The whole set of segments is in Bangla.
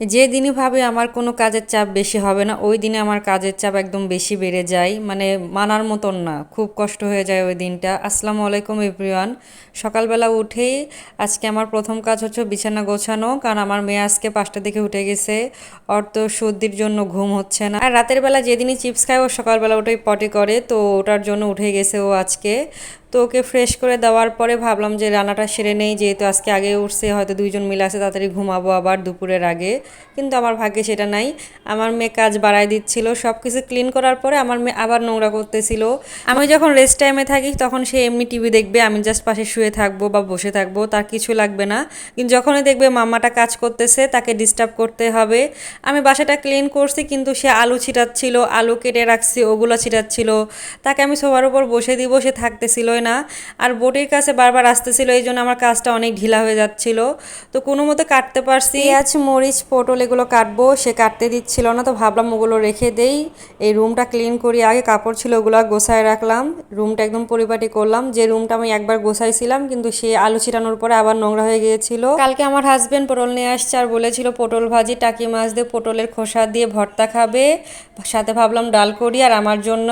যে দিনই ভাবে আমার কোনো কাজের চাপ বেশি হবে না, ওই দিনে আমার কাজের চাপ একদম বেশি বেড়ে যায়। মানে মানার মতন না, খুব কষ্ট হয়ে যায় ওই দিনটা। আসসালামু আলাইকুম এভরিওয়ান, সকালবেলা উঠেই আজকে আমার প্রথম কাজ হচ্ছে বিছানা গোছানো, কারণ আমার মেয়ে আজকে পাঁচটা দিকে উঠে গেছে। ওর তো সর্দির জন্য ঘুম হচ্ছে না। আর রাতের বেলা যেদিনই চিপস খায়, ও সকালবেলা উঠেই পটি করে, তো ওটার জন্য উঠে গেছে ও আজকে। তো ওকে ফ্রেশ করে দেওয়ার পরে ভাবলাম যে রান্নাটা সেরে নেই, যেহেতু আজকে আগে উঠছে, হয়তো দুইজন মিলে আছে, তাড়াতাড়ি ঘুমাবো আবার দুপুরের আগে। কিন্তু আমার ভাগ্যে সেটা নাই। আমার মেয়ে কাজ বাড়াই দিচ্ছিল সব কিছু ক্লিন করার পরে আমার মেয়ে আবার নোংরা করতেছিল। আমি যখন রেস্ট টাইমে থাকি তখন সে এমনি টিভি দেখবে, আমি জাস্ট পাশে শুয়ে থাকব বা বসে থাকব, তার কিছু লাগবে না। কিন্তু যখনই দেখবে মামাটা কাজ করতেছে, তাকে ডিস্টার্ব করতে হবে। আমি বাসাটা ক্লিন করছি, কিন্তু সে আলু ছিটাচ্ছিল, আলু কেটে রাখছি, ওগুলো ছিটাচ্ছিল। তাকে আমি সবার উপর বসে দিব, সে থাকতেছিলই না। আর বোটের কাছে বারবার আসতেছিল এই জন্য আমার কাজটা অনেক ঢিলা হয়ে যাচ্ছিল। তো কোনো মতো কাটতে পারছি। পেঁয়াজ, মরিচ পটল এগুলো কাটবো, সে কাটতে দিচ্ছিল না, তো ভাবলাম ওগুলো রেখে দেই। এই রুমটা ক্লিন করি, আগে কাপড় ছিল ওগুলো গোছায় রাখলাম। রুমটা একদম পরিপাটি করলাম, যে রুমটা আমি একবার গোছাইছিলাম, কিন্তু সে আলু ছিটানোর পরে আবার নোংরা হয়ে গিয়েছিল। কালকে আমার হাজবেন্ড পটল নিয়ে আসছে আর বলেছিল, পটল ভাজি, টাকি মাছ দিয়ে পটলের খোসা দিয়ে ভর্তা খাবে। সাথে ভাবলাম ডাল করি আর আমার জন্য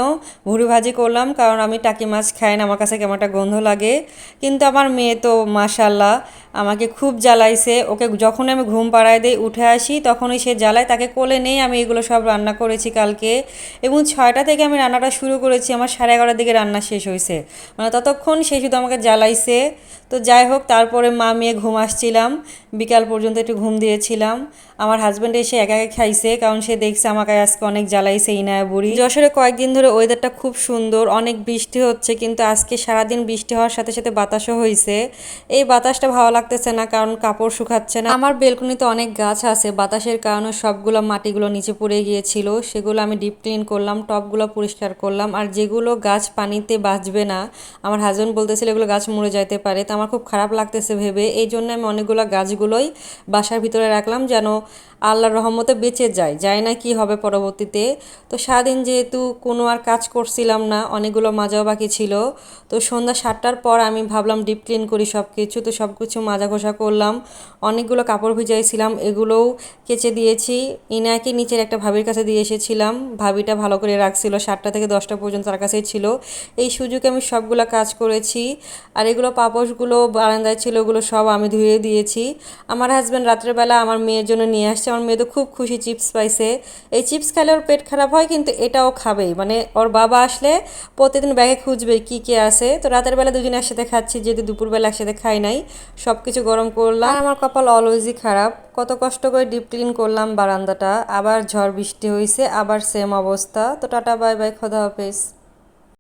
ভুড়ি ভাজি করলাম, কারণ আমি টাকি মাছ খাই না, আমার কাছে কেমন একটা গন্ধ লাগে। কিন্তু আমার মেয়ে তো মাশাল্লাহ আমাকে খুব জ্বালাইছে, ওকে যখন আমি ঘুম পাড়ায় দিই, উঠে আসি, তখনই সে জ্বালায়, তাকে কোলে নেই, আমি এগুলো সব রান্না করেছি কালকে। এবং ছয়টা থেকে আমি রান্নাটা শুরু করেছি, আমার সাড়ে এগারোটার দিকে রান্না শেষ হয়েছে। মানে ততক্ষণ সে শুধু আমাকে জ্বালাইছে। তো যাই হোক, তারপরে মা মেয়ে ঘুম আসছিলাম, বিকাল পর্যন্ত একটু ঘুম দিয়েছিলাম। আমার হাজব্যান্ড এসে একা একা খাইছে, কারণ সে দেখছে আমাকে আজকে অনেক জ্বালাইছে ইনায়া বুড়ি। যশোরে কয়েকদিন ধরে ওয়েদারটা খুব সুন্দর, অনেক বৃষ্টি হচ্ছে, কিন্তু আজকে সারাদিন বৃষ্টি হওয়ার সাথে সাথে বাতাসও হয়েছে এই বাতাসটা ভালো লাগতেছে না, কারণ কাপড় শুকাচ্ছে না। আমার বেলকনিতে অনেক গাছ আছে বাতাসের কারণে সবগুলো মাটিগুলো নিচে পড়ে গিয়েছিল। সেগুলো আমি ডিপ ক্লিন করলাম, টপগুলো পরিষ্কার করলাম। আর যেগুলো গাছ পানিতে বাঁচবে না, আমার হাজব্যান্ড বলতেছিল এগুলো গাছ মরে যাইতে পারে। তো আমার খুব খারাপ লাগতেছে ভেবে। এই জন্য আমি অনেকগুলো গাছগুলোই বাসার ভিতরে রাখলাম যেন আল্লাহর রহমতে বেঁচে যায়। যায় না কি হবে পরবর্তীতে। তো সারাদিন যেহেতু কোনো আর কাজ করছিলাম না, অনেকগুলো মাজাও বাকি ছিল। তো সন্ধ্যা সাতটার পর আমি ভাবলাম ডিপ ক্লিন করি সব কিছু তো সব কিছু মাজা ঘষা করলাম, অনেকগুলো কাপড় ভিজাইছিলাম। এগুলোও কেচে দিয়েছি। ইনাকে নিচের একটা ভাবির কাছে দিয়ে এসেছিলাম। ভাবিটা ভালো করে রাখছিল। সাতটা থেকে দশটা পর্যন্ত তার কাছেই ছিল। এই সুযোগে আমি সবগুলো কাজ করেছি। আর এগুলো পাপোশগুলো, বারান্দায় ছিল ওগুলো সব আমি ধুয়ে দিয়েছি। আমার হাজব্যান্ড রাত্রেবেলা আমার মেয়ের জন্য নিয়ে আসছে। আমার মেয়ে তো খুব খুশি চিপস পাইছে। এই চিপস খেলে ওর পেট খারাপ হয়, কিন্তু এটাও খাবেই। মানে ওর বাবা আসলে প্রতিদিন ব্যাগে খুঁজবে কি কে আছে। তো রাতের বেলা দুজনে একসাথে খাচ্ছি, যেহেতু দুপুরবেলা একসাথে খাই নাই। সব কিছু গরম করলাম। আমার কপাল অলওয়েজই খারাপ। কত কষ্ট করে ডিপ ক্লিন করলাম বারান্দাটা, আবার ঝড় বৃষ্টি হয়েছে আবার সেম অবস্থা। তো টাটা বাই বাই খোদা হাফেজ।